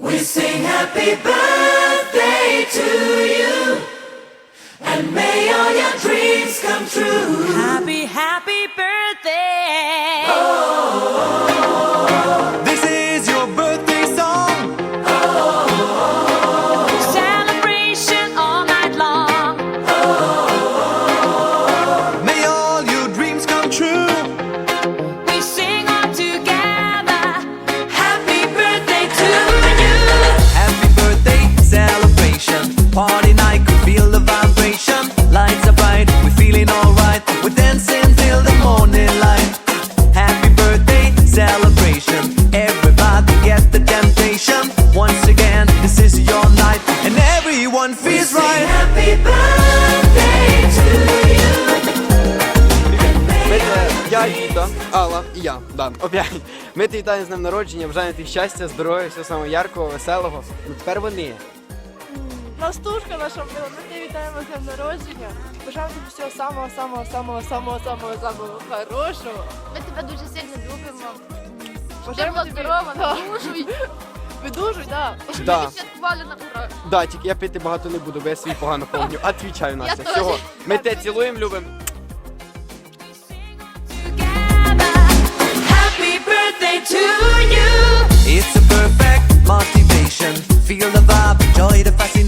We sing happy birthday to you. And may all your dreams come true. Happy, happy till the morning light. Happy birthday celebration. Everybody get the temptation. Once again, this is your night, and everyone feels Sing right. happy birthday to you. Ми те- я Віта, Алла і я, да, опять. Ми тебе вітаємо з днем народження, бажаємо тобі щастя, здоров'я, всього самого яркого, веселого. Ну тепер вони. Настушка наша мила, ми тебе вітаємо з днем народження. Бажаємо тобі всього самого, самого, самого, самого, самого, самого хорошого. Ми тебе дуже сильно любимо. Бажаємо тобі здорова, надужуй. Видужуй, так. Да. Да. Да, тільки я пити багато не буду, бо я свій погано помню. Отвічаю, на це. Всього. Ми те цілуємо, любимо. Feel the vibe, enjoy the fascination.